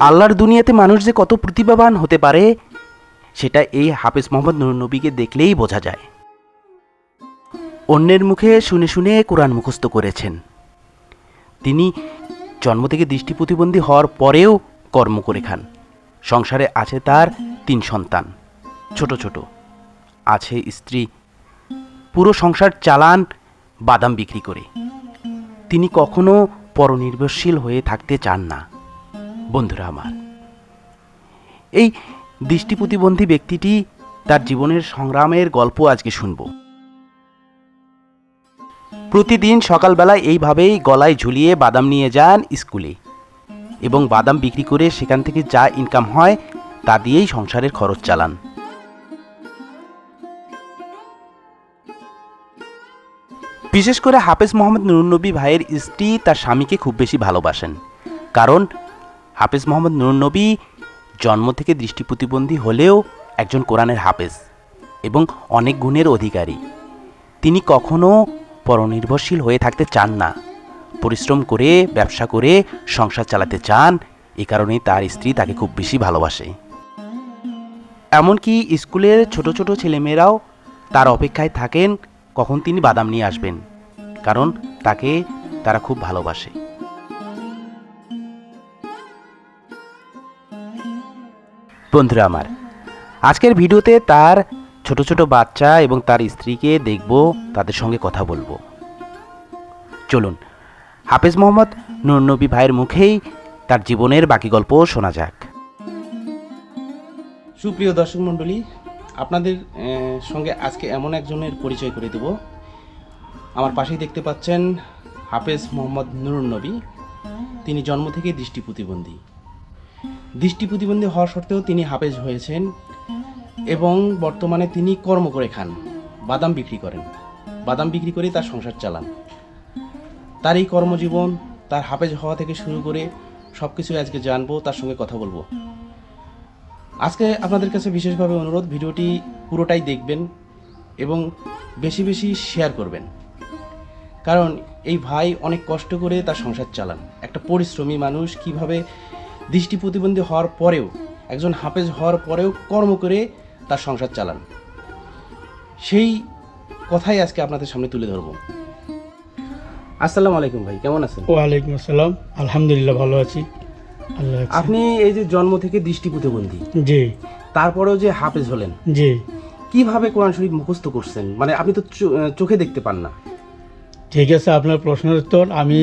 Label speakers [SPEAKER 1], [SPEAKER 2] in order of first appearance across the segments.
[SPEAKER 1] আল্লাহর দুনিয়াতে মানুষ যে কত প্রতিভাবান হতে পারে, সেটা এই হাফেজ মোহাম্মদ নবীকে দেখলেই বোঝা যায়। অন্যের মুখে শুনে শুনে কোরআন মুখস্থ করেছেন। তিনি জন্ম থেকে দৃষ্টি প্রতিবন্ধী হওয়ার পরেও কর্ম করে খান। সংসারে আছে তার তিন সন্তান, ছোট ছোট। আছে স্ত্রী, পুরো সংসার চালান, বাদাম বিক্রি করে। তিনি কখনো পরনির্ভরশীল হয়ে থাকতে চান না। বন্ধুরা আমার। এই দৃষ্টি প্রতিবন্ধী ব্যক্তিটি তার জীবনের সংগ্রামের গল্প আজকে শুনব। প্রতিদিন সকালবেলায় এইভাবেই গলায় ঝুলিয়ে বাদাম নিয়ে যান স্কুলে এবং বাদাম বিক্রি করে সেখান থেকে যা ইনকাম হয় তা দিয়েই সংসারের খরচ চালান। বিশেষ করে হাফেজ মোহাম্মদ নুরনবী ভাইয়ের স্ত্রী তার স্বামীকে খুব বেশি ভালোবাসেন, কারণ হাফেজ মোহাম্মদ নুরনবী জন্ম থেকে দৃষ্টি প্রতিবন্ধী হলেও একজন কোরআনের হাফেজ এবং অনেক গুণের অধিকারী। তিনি কখনও পরনির্ভরশীল হয়ে থাকতে চান না। পরিশ্রম করে, ব্যবসা করে, সংসার চালাতে চান, এ কারণেই তার স্ত্রী তাকে খুব বেশি ভালোবাসে। এমনকি স্কুলের ছোট ছোট ছেলেমেয়েরাও তার অপেক্ষায় থাকেন কখন তিনি বাদাম নিয়ে আসবেন, কারণ তাকে তারা খুব ভালোবাসে। বন্ধুরা আমার, আজকের ভিডিওতে তার ছোট ছোট বাচ্চা এবং তার স্ত্রীকে দেখব, তাদের সঙ্গে কথা বলব। চলুন, হাফেজ মোহাম্মদ নুরনবী ভাইয়ের মুখেই তার জীবনের বাকি গল্প শোনা যাক। সুপ্রিয় দর্শক মণ্ডলী, আপনাদের সঙ্গে আজকে এমন একজনের পরিচয় করে দেব। আমার পাশেই দেখতে পাচ্ছেন হাফেজ মোহাম্মদ নুরুন নবী। তিনি জন্ম থেকে দৃষ্টি প্রতিবন্ধী। দৃষ্টি প্রতিবন্ধী হওয়া সত্ত্বেও তিনি হাফেজ হয়েছেন এবং বর্তমানে তিনি কর্ম করে খান, বাদাম বিক্রি করেন। বাদাম বিক্রি করে তার সংসার চালান। তার এই কর্মজীবন, তার হাফেজ হওয়া থেকে শুরু করে সব কিছু আজকে জানব, তার সঙ্গে কথা বলব। আজকে আপনাদের কাছে বিশেষভাবে অনুরোধ, ভিডিওটি পুরোটাই দেখবেন এবং বেশি বেশি শেয়ার করবেন। কারণ এই ভাই অনেক কষ্ট করে তার সংসার চালান। একটা পরিশ্রমী মানুষ, কীভাবে দৃষ্টি প্রতিবন্ধী হওয়ার পরেও একজন হাফেজ হওয়ার পরেও কর্ম করে তার সংসার চালান। সেই কথাই আজকে আপনাদের সামনে তুলে ধরবো। আসসালামু আলাইকুম ভাই কেমন আছেন?
[SPEAKER 2] ওয়ালাইকুম আসসালাম। আলহামদুলিল্লাহ ভালো আছি। আল্লাহ
[SPEAKER 1] আপনি এই যে জন্ম থেকে দৃষ্টি প্রতিবন্ধী
[SPEAKER 2] জি।
[SPEAKER 1] তারপরেও যে হাফেজ হলেন
[SPEAKER 2] জি।
[SPEAKER 1] কীভাবে কোরআন শরীফ মুখস্থ করছেন? মানে আপনি তো চোখে দেখতে পান না।
[SPEAKER 2] ঠিক আছে আপনার প্রশ্নের উত্তর আমি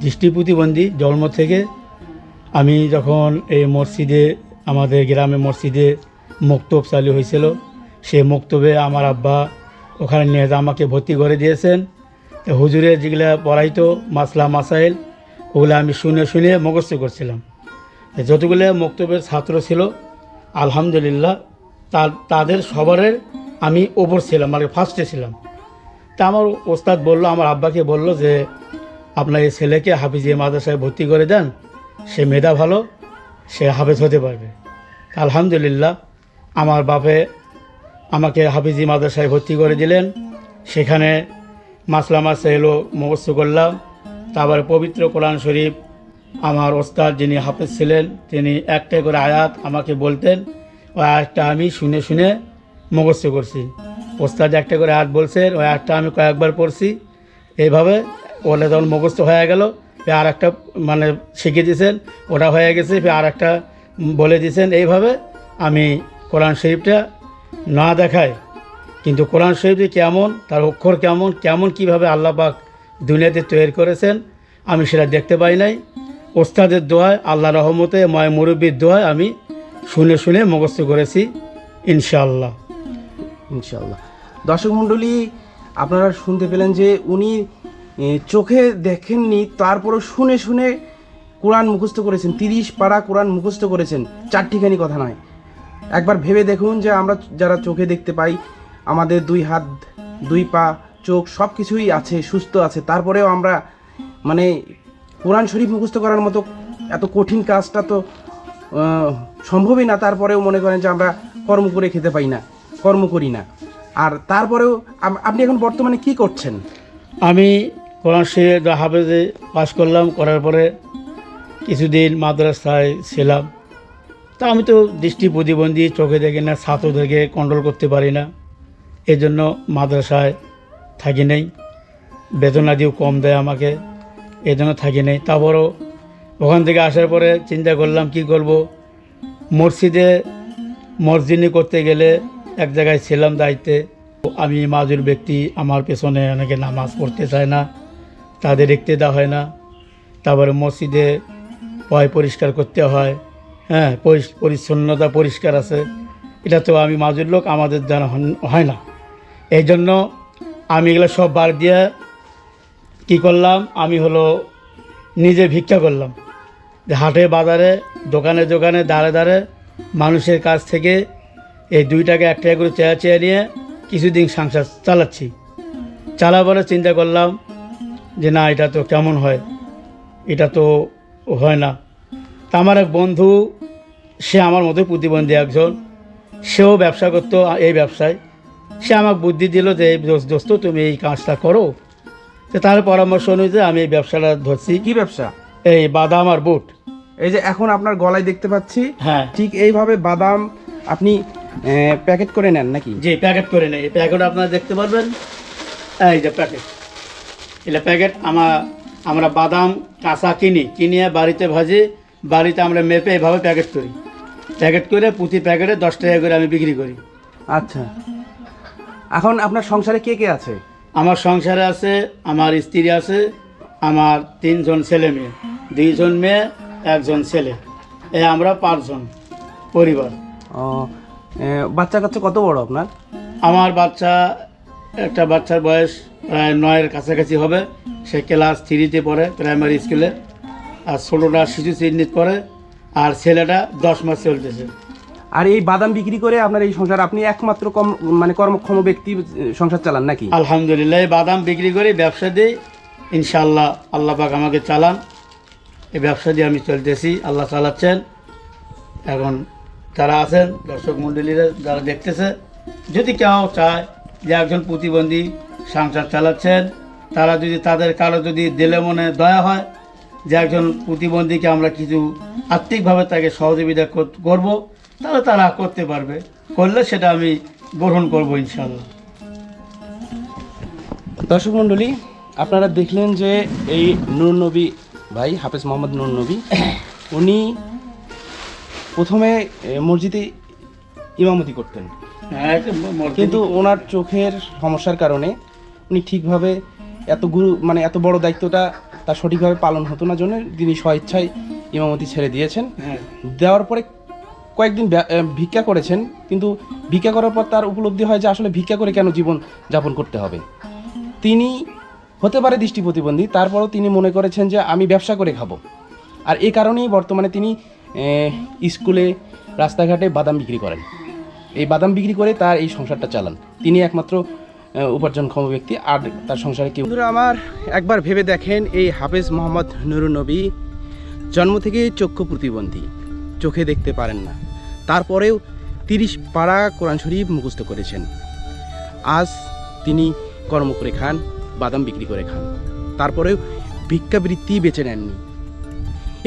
[SPEAKER 2] দৃষ্টি প্রতিবন্ধী জন্ম থেকে আমি যখন এই মসজিদে, আমাদের গ্রামে মসজিদে মক্তব চালু হয়েছিল সে মক্তবে আমার আব্বা ওখানে নিয়ে আমাকে ভর্তি করে দিয়েছেন। তো হুজুরের যেগুলা পড়াইতো, মাসলা, মাসাইল, ওগুলো আমি শুনে শুনে মুখস্থ করছিলাম। যতগুলো মক্তবের ছাত্র ছিল, আলহামদুলিল্লাহ, তা, তাদের সবারের আমি ওপর ছিলাম মানে ফার্স্টে ছিলাম। তা আমার ওস্তাদ বলল, আমার আব্বাকে বলল যে, আপনার এই ছেলেকে হাফিজিয়া মাদ্রাসায় ভর্তি করে দেন। সে মেধা ভালো, সে হাফেজ হতে পারবে। আলহামদুলিল্লাহ, আমার বাপে আমাকে হাফিজি মাদ্রাসায় ভর্তি করে দিলেন। সেখানে মাসলা মাসে এলো, মুখস্থ করলাম। তারপরে পবিত্র কোরআন শরীফ আমার ওস্তাদ যিনি হাফেজ ছিলেন, তিনি একটা করে আয়াত আমাকে বলতেন। ওই আয়াতটা আমি শুনে শুনে মুখস্থ করছি। ওস্তাদ একটা করে আয়াত বলছেন ওই আয়াতটা আমি কয়েকবার পড়ছি। এইভাবে ওটা তখন মুখস্থ হয়ে গেল। আর একটা মানে শিখিয়ে দিয়েছেন, ওটা হয়ে গেছে আর একটা বলে দিয়েছেন। এইভাবে আমি কোরআন শরীফটা না দেখায় কিন্তু কোরআন শরীফ যে কেমন, তার অক্ষর কেমন কেমন কীভাবে আল্লাহ পাক দুনিয়াতে তৈরি করেছেন, আমি সেটা দেখতে পাই নাই। ওস্তাদের দোয়ায় আল্লাহ রহমতে ময় মুরব্বীর দোয়ায় আমি শুনে শুনে মুখস্থ করেছি, ইনশাআল্লাহ।
[SPEAKER 1] ইনশাল্লাহ দর্শক মণ্ডলী, আপনারা শুনতে পেলেন যে উনি চোখে দেখেননি, তারপরও শুনে শুনে কোরআন মুখস্থ করেছেন, তিরিশ পাড়া কোরআন মুখস্থ করেছেন, চারটিখানি কথা নয়। একবার ভেবে দেখুন যে আমরা যারা চোখে দেখতে পাই, আমাদের দুই হাত, দুই পা, চোখ সব কিছুই আছে, সুস্থ আছে, তারপরেও আমরা মানে কোরআন শরীফ মুখস্থ করার মতো এত কঠিন কাজটা তো সম্ভবই না, তারপরেও মনে করেন যে আমরা কর্ম করে খেতে পাই না, কর্ম করি না। আর তারপরেও আপনি এখন বর্তমানে কি করছেন?
[SPEAKER 2] আমি কোরআন শরীফ হাফেজে পাশ করলাম, করার পরে কিছুদিন মাদ্রাসায় ছিলাম। তা আমি তো দৃষ্টি প্রতিবন্ধী, চোখে দেখি না, ছাত্রদেরকে কন্ট্রোল করতে পারি না। এই জন্য মাদ্রাসায় থাকি নেই। বেতনাদিও কম দেয় আমাকে এই জন্য থাকি নেই। তারপরও ওখান থেকে আসার পরে চিন্তা করলাম, কি করব? মসজিদে মসজিদে করতে গেলে এক জায়গায় ছিলাম দায়িত্বে। আমি মাজুর ব্যক্তি, আমার পেছনে অনেকে নামাজ পড়তে চায় না। তাদের দেখতে দেওয়া হয় না। তারপরে মসজিদে পয় পরিষ্কার করতে হয়। হ্যাঁ পরিচ্ছন্নতা পরিষ্কার আছে। এটা তো আমি মাজুর লোক আমাদের দ্বারা হয় না। এই জন্য আমি এগুলো সব বার দিয়ে কী করলাম? আমি হলো নিজে ভিক্ষা করলাম। হাটে, বাজারে, দোকানে দোকানে দাঁড়ে দাঁড়ে মানুষের কাছ থেকে এই দুই টাকা, এক টাকা করে চেয়ে চেয়ে নিয়ে কিছুদিন সংসার চালাচ্ছি। চালাবারে চিন্তা করলাম যে না এটা তো কেমন হয়? এটা তো হয় না। তা আমার এক বন্ধু সে আমার মতোই প্রতিবন্ধী একজন। সেও ব্যবসা করতো এই ব্যবসায়। সে আমাকে বুদ্ধি দিল যে এই দোস্ত তুমি এই কাজটা করো। তো তার পরামর্শ অনুযায়ী আমি এই ব্যবসাটা ধরছি।
[SPEAKER 1] কি ব্যবসা?
[SPEAKER 2] এই বাদাম আর বুট।
[SPEAKER 1] এই যে এখন আপনার গলায় দেখতে পাচ্ছি
[SPEAKER 2] হ্যাঁ।
[SPEAKER 1] ঠিক এইভাবে বাদাম আপনি প্যাকেট করে নেন নাকি?
[SPEAKER 2] জি প্যাকেট করে নেই। এই প্যাকেট আপনারা দেখতে পারবেন। এই যে প্যাকেট। এটা প্যাকেট আমার আমরা বাদাম কাঁচা কিনি কিনিয়ে বাড়িতে ভাজি বাড়িতে আমরা মেপে এভাবে প্যাকেট করি। প্যাকেট করে প্রতি প্যাকেটে দশ টাকা করে আমি বিক্রি করি।
[SPEAKER 1] আচ্ছা। এখন আপনার সংসারে কে কে আছে?
[SPEAKER 2] আমার সংসারে আছে আমার স্ত্রী আছে আমার তিনজন ছেলে মেয়ে। দুইজন মেয়ে একজন ছেলে। এ আমরা পাঁচজন পরিবার।
[SPEAKER 1] ও, বাচ্চা কাচ্চা কত বড় আপনার?
[SPEAKER 2] আমার বাচ্চা একটা বাচ্চার বয়স প্রায় নয়ের কাছাকাছি হবে। সে ক্লাস থ্রিতে পড়ে প্রাইমারি স্কুলে। আর ষোলোটা শিশু চিহ্নিত পড়ে আর ছেলেটা দশ মাস চলতেছে।
[SPEAKER 1] আর এই বাদাম বিক্রি করে আপনার এই সংসার আপনি একমাত্র কম মানে কর্মক্ষম ব্যক্তি সংসার চালান নাকি?
[SPEAKER 2] আলহামদুলিল্লাহ এই বাদাম বিক্রি করে ব্যবসা দিই। ইনশাআল্লাহ আল্লাহ পাক আমাকে চালান। এই ব্যবসা দিয়ে আমি চলতেছি আল্লাহ চালাচ্ছেন। এখন যারা আছেন দর্শক মণ্ডলীরা যারা দেখতেছে যদি কেউ চায় যে একজন প্রতিবন্ধী সংসার চালাচ্ছেন। তারা যদি তাদের কারও যদি দিলে মনে দয়া হয় যে একজন প্রতিবন্ধীকে আমরা কিছু আর্থিকভাবে তাকে সহযোগিতা কর- করব তাহলে তারা করতে পারবে। করলে সেটা আমি গ্রহণ করব ইনশাআল্লাহ।
[SPEAKER 1] দর্শক মণ্ডলী আপনারা দেখলেন যে এই নূর নবী ভাই হাফেজ মোহাম্মদ নূর নবী উনি প্রথমে মসজিদে ইমামতি করতেন।
[SPEAKER 2] হ্যাঁ,
[SPEAKER 1] কিন্তু ওনার চোখের সমস্যার কারণে উনি ঠিকভাবে এত গুরু মানে এত বড় দায়িত্বটা তার সঠিকভাবে পালন হতো না জন্য তিনি স্বেচ্ছায় ইমামতি ছেড়ে দিয়েছেন।
[SPEAKER 2] হ্যাঁ।
[SPEAKER 1] দেওয়ার পরে কয়েকদিন ভিক্ষা করেছেন কিন্তু ভিক্ষা করার পর তার উপলব্ধি হয় যে আসলে ভিক্ষা করে কেন জীবন যাপন করতে হবে। তিনি হতে পারে দৃষ্টি প্রতিবন্ধী তারপরও তিনি মনে করেছেন যে আমি ব্যবসা করে খাব। আর এই কারণেই বর্তমানে তিনি স্কুলে রাস্তাঘাটে বাদাম বিক্রি করেন। এই বাদাম বিক্রি করে তার এই সংসারটা চালান। তিনি একমাত্র উপার্জনক্ষম ব্যক্তি আর তার সংসারে কেউ বন্ধুরা, আমার একবার ভেবে দেখেন এই হাফেজ মোহাম্মদ নুরুন নবী জন্ম থেকে চক্ষু প্রতিবন্ধী, চোখে দেখতে পারেন না। তারপরেও তিরিশ পাড়া কোরআন শরীফ মুখস্থ করেছেন। আজ তিনি কর্ম করে খান, বাদাম বিক্রি করে খান। তারপরেও ভিক্ষাবৃত্তি বেছে নেননি।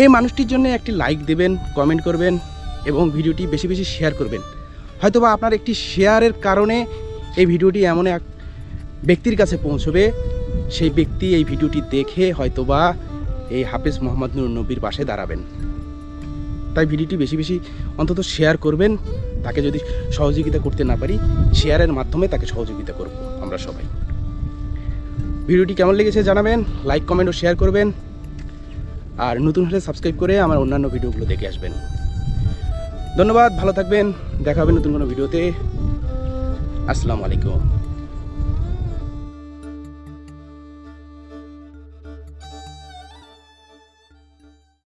[SPEAKER 1] এই মানুষটির জন্য একটি লাইক দেবেন কমেন্ট করবেন এবং ভিডিওটি বেশি বেশি শেয়ার করবেন। হয়তোবা আপনার একটি শেয়ারের কারণে এই ভিডিওটি এমন এক ব্যক্তির কাছে পৌঁছবে, সেই ব্যক্তি এই ভিডিওটি দেখে হয়তোবা এই হাফেজ মোহাম্মদ নুর নবীর পাশে দাঁড়াবেন। তাই ভিডিওটি বেশি বেশি অন্তত শেয়ার করবেন, তাকে যদি সহযোগিতা করতে না পারি, শেয়ারের মাধ্যমে তাকে সহযোগিতা করব আমরা সবাই। ভিডিওটি কেমন লেগেছে জানাবেন, লাইক, কমেন্ট ও শেয়ার করবেন, আর নতুন হলে সাবস্ক্রাইব করে আমার অন্যান্য ভিডিওগুলো দেখে আসবেন। ধন্যবাদ, ভালো থাকবেন, দেখা হবে নতুন কোনো ভিডিওতে। আসসালামু আলাইকুম।